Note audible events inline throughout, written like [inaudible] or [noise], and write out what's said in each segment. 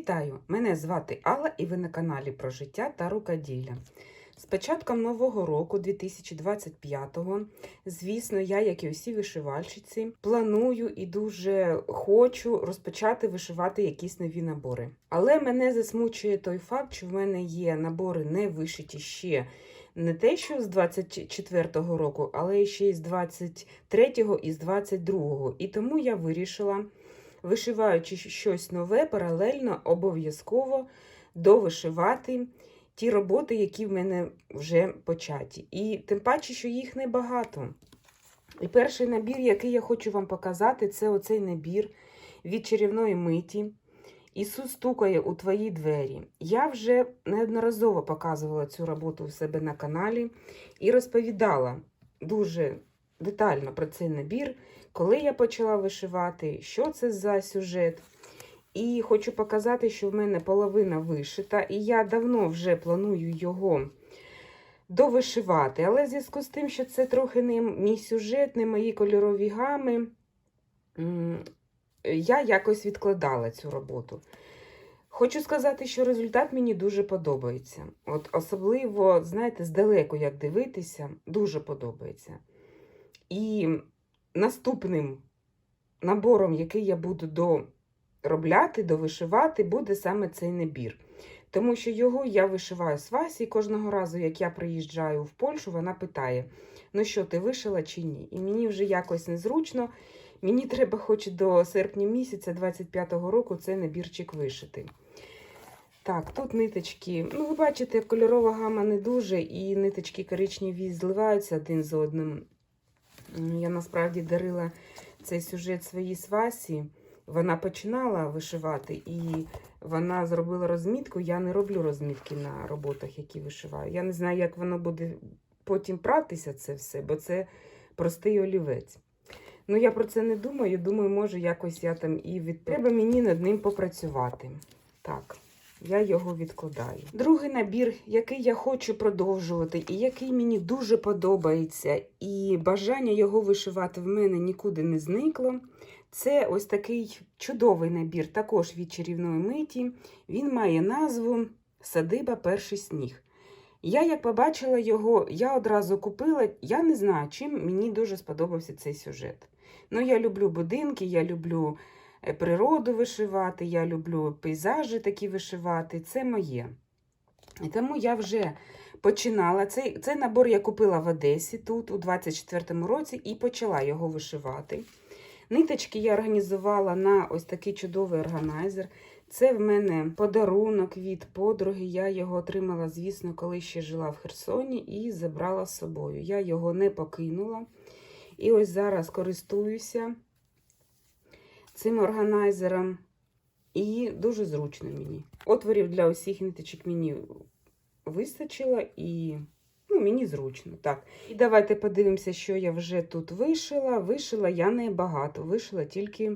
Вітаю! Мене звати Алла і ви на каналі про життя та рукоділля. З початком нового року, 2025-го, звісно, я, як і усі вишивальщиці, планую і дуже хочу розпочати вишивати якісь нові набори. Але мене засмучує той факт, що в мене є набори не вишиті ще не те, що з 24-го року, але ще й з 23-го і з 22-го. І тому я вирішила вишиваючи щось нове, паралельно обов'язково довишивати ті роботи, які в мене вже початі. І тим паче, що їх небагато. І перший набір, який я хочу вам показати, це оцей набір від чарівної миті. Ісус стукає у твої двері. Я вже неодноразово показувала цю роботу у себе на каналі і розповідала дуже детально про цей набір, коли я почала вишивати, що це за сюжет. І хочу показати, що в мене половина вишита, і я давно вже планую його довишивати. Але в зв'язку з тим, що це трохи не мій сюжет, не мої кольорові гами, я якось відкладала цю роботу. Хочу сказати, що результат мені дуже подобається. От Особливо, знаєте, здалеку, як дивитися, дуже подобається. І наступним набором, який я буду доробляти, довишивати, буде саме цей набір. Тому що його я вишиваю з Васі, і кожного разу, як я приїжджаю в Польщу, вона питає: ну що, ти вишила чи ні? І мені вже якось незручно. Мені треба, хоч до серпня місяця 25-го року, цей набірчик вишити. Так, тут ниточки, ну, ви бачите, кольорова гама не дуже, і ниточки коричневі зливаються один з одним. Я насправді дарила цей сюжет своїй свасі. Вона починала вишивати, і вона зробила розмітку. Я не роблю розмітки на роботах, які вишиваю. Я не знаю, як воно буде потім пратися, це все, бо це простий олівець. Ну, я про це не думаю. Думаю, може, якось я там і від... Треба мені над ним попрацювати. Так, я його відкладаю. Другий набір, який я хочу продовжувати, і який мені дуже подобається, і бажання його вишивати в мене нікуди не зникло. Це ось такий чудовий набір, також від чарівної миті. Він має назву Садиба Перший сніг. Я, як побачила його, я одразу купила. Я не знаю, чим мені дуже сподобався цей сюжет. Ну, я люблю будинки, я люблю природу вишивати, я люблю пейзажі такі вишивати. Це моє. І тому я вже починала. Цей цей набор я купила в Одесі тут, у 24-му році, і почала його вишивати. Ниточки я організувала на ось такий чудовий органайзер. Це в мене подарунок від подруги. Я його отримала, звісно, коли ще жила в Херсоні, і забрала з собою. Я його не покинула. І ось зараз користуюся цим органайзером. І дуже зручно мені. Отворів для усіх ниточок мені вистачило і ну, мені зручно. так. І давайте подивимося, що я вже тут вишила. Вишила я не багато, вишила тільки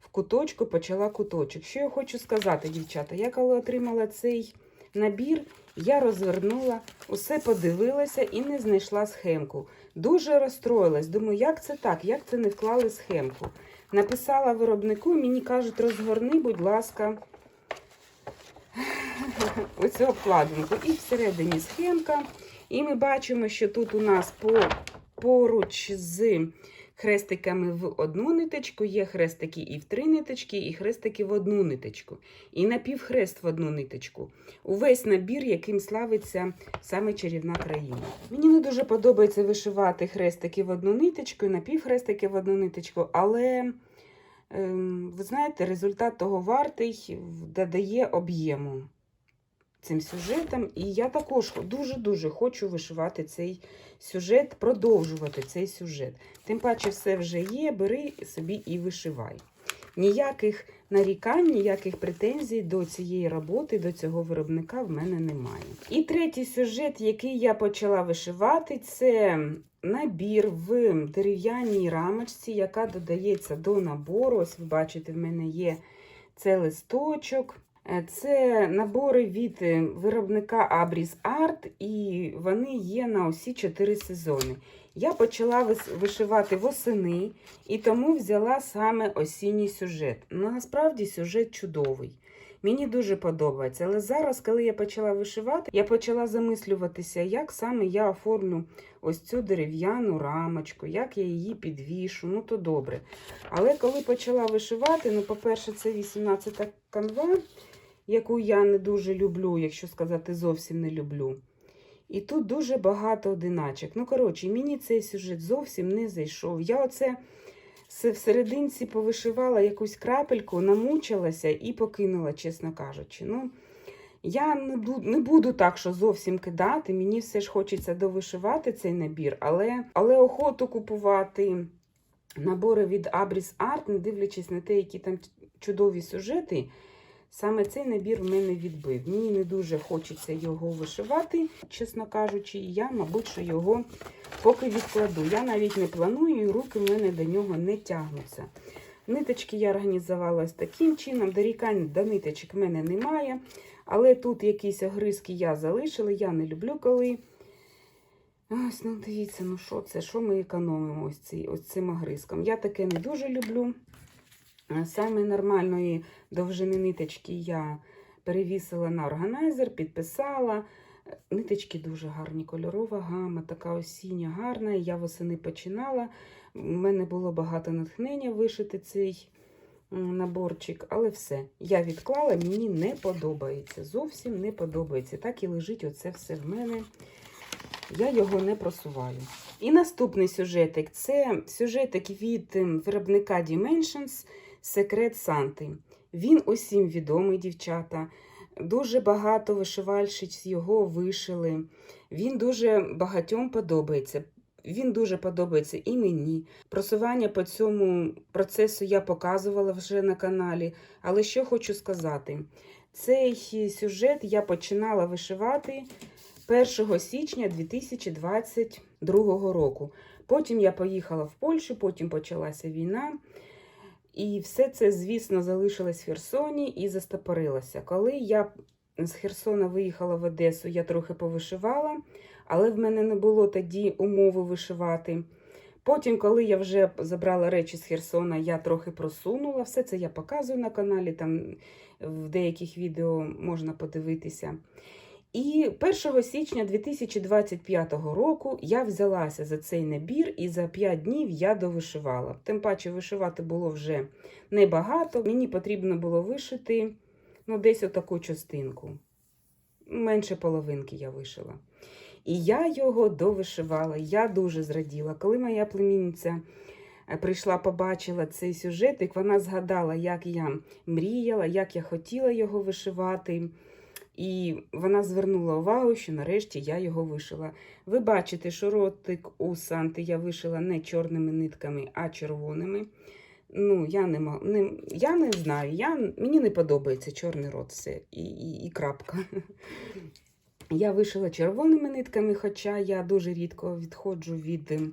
в куточку, почала куточок. Що я хочу сказати, дівчата? Я коли отримала цей набір, я розвернула, усе подивилася і не знайшла схемку. Дуже розстроїлась. Думаю, як це так? Як це не вклали схемку? Написала виробнику, мені кажуть, розгорни, будь ласка, [laughs] оцю обкладинку. І всередині схемка. І ми бачимо, що тут у нас по, поруч з хрестиками в одну ниточку, є хрестики і в три ниточки, і хрестики в одну ниточку. І напівхрест в одну ниточку. Увесь набір, яким славиться саме чарівна країна. Мені не дуже подобається вишивати хрестики в одну ниточку і напівхрестики в одну ниточку, але. Ем, ви знаєте, результат того вартий додає об'єму цим сюжетом. І я також дуже-дуже хочу вишивати цей сюжет, продовжувати цей сюжет. Тим паче, все вже є, бери собі і вишивай. Ніяких нарікань, ніяких претензій до цієї роботи, до цього виробника в мене немає. І третій сюжет, який я почала вишивати, це набір в дерев'яній рамочці, яка додається до набору. Ось ви бачите, в мене є це листочок. Е, це набори від е, виробника Abris Art, і вони є на усі чотири сезони. Я почала вишивати восени і тому взяла саме осінній сюжет. Насправді сюжет чудовий. Мені дуже подобається. Але зараз, коли я почала вишивати, я почала замислюватися, як саме я оформлю ось цю дерев'яну рамочку, як я її підвішу, ну то добре. Але коли почала вишивати, ну, по-перше, це 18-та канва, яку я не дуже люблю, якщо сказати, зовсім не люблю. І тут дуже багато одиначок. Ну, коротше, мені цей сюжет зовсім не зайшов. Я оце с- всерединці повишивала якусь крапельку, намучилася і покинула, чесно кажучи. Ну, я не буду, не буду так, що зовсім кидати. Мені все ж хочеться довишивати цей набір, але, але охоту купувати набори від Abris Art, не дивлячись на те, які там чудові сюжети. Саме цей набір в мене відбив. Мені не дуже хочеться його вишивати, чесно кажучи, я, мабуть, що його поки відкладу. Я навіть не планую, і руки в мене до нього не тягнуться. Ниточки я організувала таким чином. Дорікань до ниточок в мене немає. Але тут якісь огризки я залишила. Я не люблю, коли. Ось, ну дивіться, ну що це? Що ми економимо ось, ці, ось цим огризком? Я таке не дуже люблю. А Саме нормальної довжини ниточки я перевісила на органайзер, підписала. Ниточки дуже гарні, кольорова гама, така осіння гарна. Я восени починала. У мене було багато натхнення вишити цей наборчик, але все. Я відклала, мені не подобається. Зовсім не подобається. Так і лежить оце все в мене. Я його не просуваю. І наступний сюжетик це сюжетик від ем, виробника Dimensions Секрет Санти. Він усім відомий, дівчата. Дуже багато вишивальщиць його вишили. Він дуже багатьом подобається. Він дуже подобається і мені. Просування по цьому процесу я показувала вже на каналі. Але що хочу сказати: цей сюжет я починала вишивати 1 січня 2022 року. Потім я поїхала в Польщу, потім почалася війна. І все це, звісно, залишилось в Херсоні і застопорилося. Коли я з Херсона виїхала в Одесу, я трохи повишивала, але в мене не було тоді умови вишивати. Потім, коли я вже забрала речі з Херсона, я трохи просунула. Все це я показую на каналі, там в деяких відео можна подивитися. І 1 січня 2025 року я взялася за цей набір і за 5 днів я довишивала. Тим паче вишивати було вже небагато. Мені потрібно було вишити ну, десь отаку частинку. Менше половинки я вишила. І я його довишивала. Я дуже зраділа. Коли моя племінниця е, прийшла, побачила цей сюжетик, вона згадала, як я мріяла, як я хотіла його вишивати. І вона звернула увагу, що нарешті я його вишила. Ви бачите, що ротик у Санти я вишила не чорними нитками, а червоними. Ну, я не, не, я не знаю, я, мені не подобається чорний рот все і, і, і крапка. Я вишила червоними нитками, хоча я дуже рідко відходжу від ем,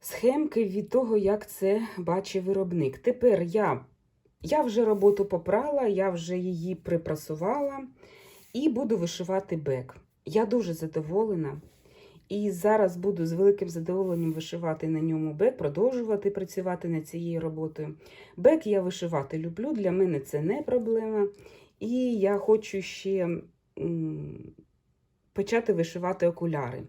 схемки, від того, як це бачить виробник. Тепер я, я вже роботу попрала, я вже її припрасувала і буду вишивати бек. Я дуже задоволена. І зараз буду з великим задоволенням вишивати на ньому бек, продовжувати працювати над цією роботою. Бек я вишивати люблю, для мене це не проблема. І я хочу ще почати вишивати окуляри.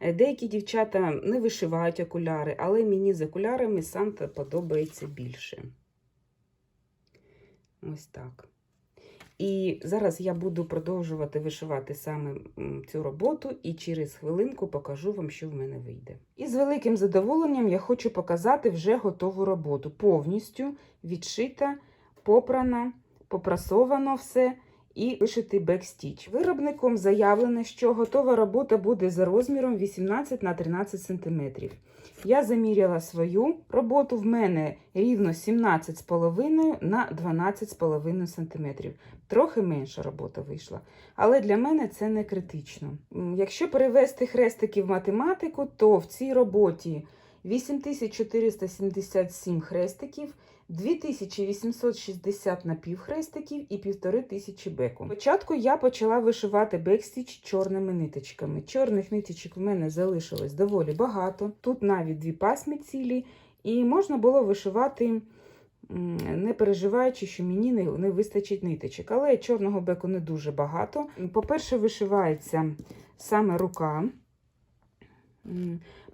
Е, Деякі дівчата не вишивають окуляри, але мені з окулярами Санта подобається більше. Ось так. І зараз я буду продовжувати вишивати саме цю роботу, і через хвилинку покажу вам, що в мене вийде. І з великим задоволенням я хочу показати вже готову роботу. Повністю відшита, попрана, попрасовано все і вишитий бекстіч. Виробником заявлено, що готова робота буде за розміром 18 на 13 см. Я заміряла свою роботу, в мене рівно 17,5 на 12,5 см. Трохи менша робота вийшла. Але для мене це не критично. Якщо перевести хрестики в математику, то в цій роботі 8477 хрестиків, 2860 напівхрестиків і 1500 беку. Спочатку я почала вишивати бекстіч чорними ниточками. Чорних ниточок в мене залишилось доволі багато. Тут навіть дві пасми цілі, і можна було вишивати не переживаючи, що мені не, не вистачить ниточок. Але чорного беку не дуже багато. По-перше, вишивається саме рука.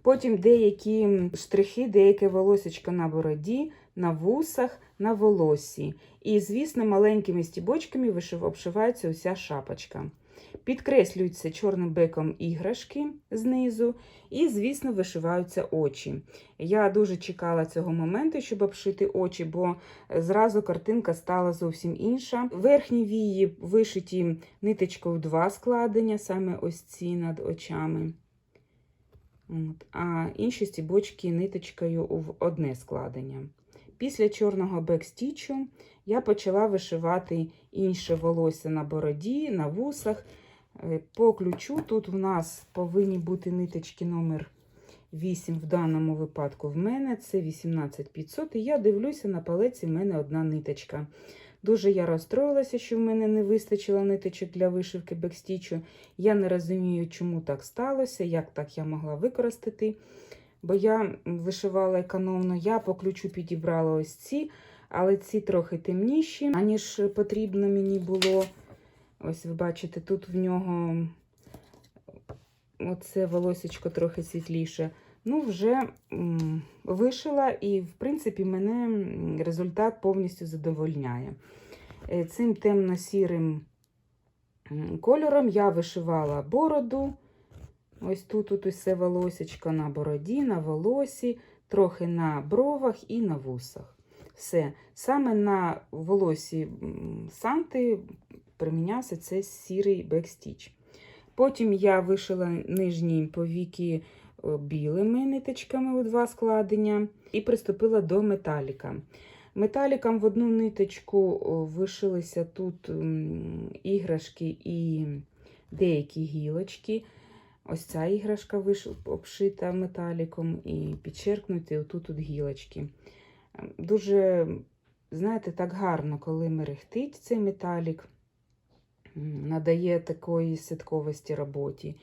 Потім деякі штрихи, деяке волосечко на бороді, на вусах, на волосі. І, звісно, маленькими стібочками обшивається уся шапочка. Підкреслюються чорним беком іграшки знизу, і, звісно, вишиваються очі. Я дуже чекала цього моменту, щоб обшити очі, бо зразу картинка стала зовсім інша. Верхні вії вишиті ниточкою два складення, саме ось ці над очами. От. А інші стібочки ниточкою в одне складення. Після чорного бекстічу я почала вишивати інше волосся на бороді, на вусах. Е, По ключу тут в нас повинні бути ниточки номер 8 в даному випадку в мене, це 18500. І я дивлюся, на палеці в мене одна ниточка. Дуже я розстроїлася, що в мене не вистачило ниточок для вишивки бекстічу. Я не розумію, чому так сталося, як так я могла використати. Бо я вишивала економно, я по ключу підібрала ось ці, але ці трохи темніші, аніж потрібно мені було. Ось ви бачите, тут в нього оце волосечко трохи світліше. Ну, вже вишила, і, в принципі, мене результат повністю задовольняє. Е, Цим темно-сірим кольором я вишивала бороду. Ось тут, тут усе волосечко на бороді, на волосі, трохи на бровах і на вусах. Все. Саме на волосі Санти примінявся цей сірий бекстіч. Потім я вишила нижні повіки е, білими ниточками у два складення і приступила до металіка. Металіком в одну ниточку вишилися тут іграшки і деякі гілочки. Ось ця іграшка обшита металіком і підчеркнуті отут тут гілочки. Дуже, знаєте, так гарно, коли мерехтить цей металік, надає такої святковості роботі.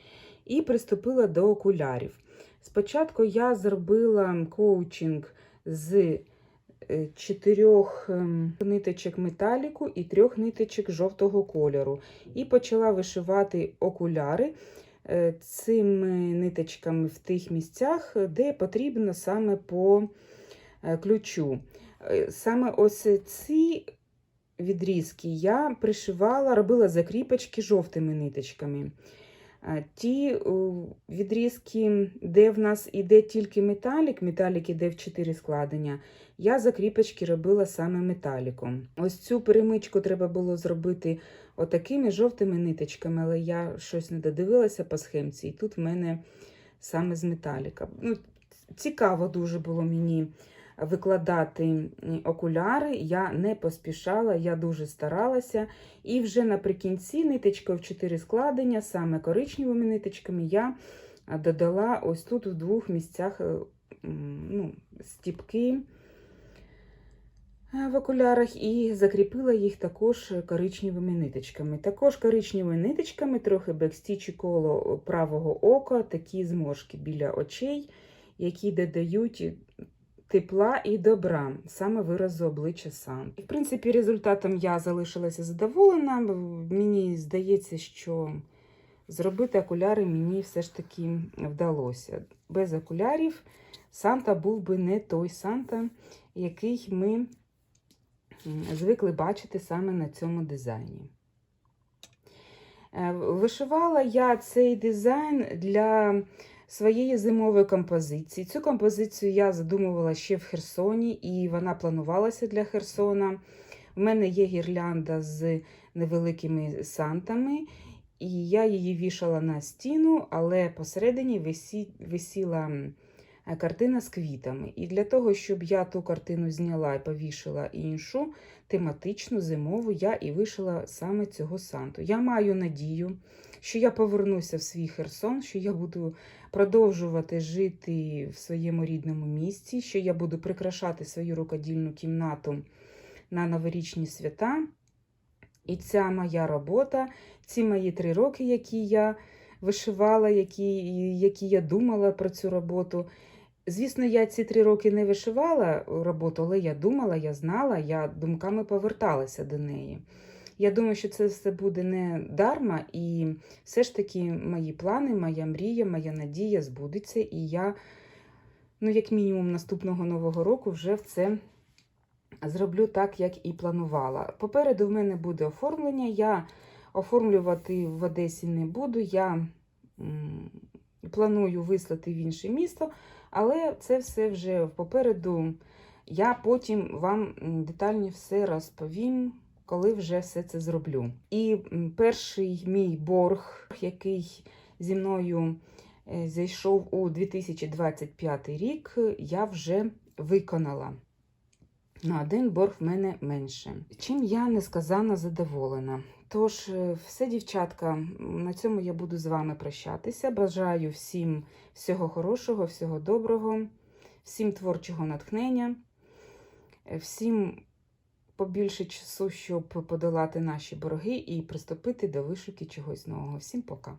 І приступила до окулярів. Спочатку я зробила коучинг з е, чотирьох ем, ниточок металіку і трьох ниточок жовтого кольору. І почала вишивати окуляри цими ниточками в тих місцях, де потрібно саме по е, ключу. Е, Саме ось ці відрізки я пришивала, робила закріпочки жовтими ниточками. Ті відрізки, де в нас іде тільки металік, металік іде в 4 складення, я закріпочки робила саме металіком. Ось цю перемичку треба було зробити отакими жовтими ниточками, але я щось не додивилася по схемці, і тут в мене саме з металіка. Ну, цікаво дуже було мені викладати окуляри. Я не поспішала, я дуже старалася. І вже наприкінці ниточкою в 4 складення, саме коричневими ниточками, я додала ось тут в двох місцях е, ну, стіпки в окулярах і закріпила їх також коричневими ниточками. Також коричневими ниточками, трохи бекстічі коло правого ока, такі зморшки біля очей, які додають тепла і добра, саме виразу обличчя сам. В принципі, результатом я залишилася задоволена. Мені здається, що зробити окуляри мені все ж таки вдалося. Без окулярів Санта був би не той Санта, який ми звикли бачити саме на цьому дизайні. Е, Вишивала я цей дизайн для своєї зимової композиції. Цю композицію я задумувала ще в Херсоні, і вона планувалася для Херсона. У мене є гірлянда з невеликими сантами, і я її вішала на стіну, але посередині висі... висіла е, картина з квітами. І для того, щоб я ту картину зняла і повішала іншу, тематичну, зимову, я і вишила саме цього санту. Я маю надію, що я повернуся в свій Херсон, що я буду продовжувати жити в своєму рідному місці, що я буду прикрашати свою рукодільну кімнату на новорічні свята. І ця моя робота, ці мої три роки, які я вишивала, які, які я думала про цю роботу, Звісно, я ці три роки не вишивала роботу, але я думала, я знала, я думками поверталася до неї. Я думаю, що це все буде не дарма, і все ж таки мої плани, моя мрія, моя надія збудеться, і я, ну, як мінімум, наступного нового року вже в це зроблю так, як і планувала. Попереду в мене буде оформлення. Я оформлювати в Одесі не буду. Я м, планую вислати в інше місто, але це все вже попереду. Я потім вам детально все розповім, коли вже все це зроблю. І перший мій борг, який зі мною е, зайшов у 2025 рік, я вже виконала. На один борг в мене менше. Чим я несказано задоволена. Тож, е, все, дівчатка, на цьому я буду з вами прощатися. Бажаю всім всього хорошого, всього доброго, всім творчого натхнення, е, всім побільше часу, щоб подолати наші борги і приступити до вишуки чогось нового. Всім пока!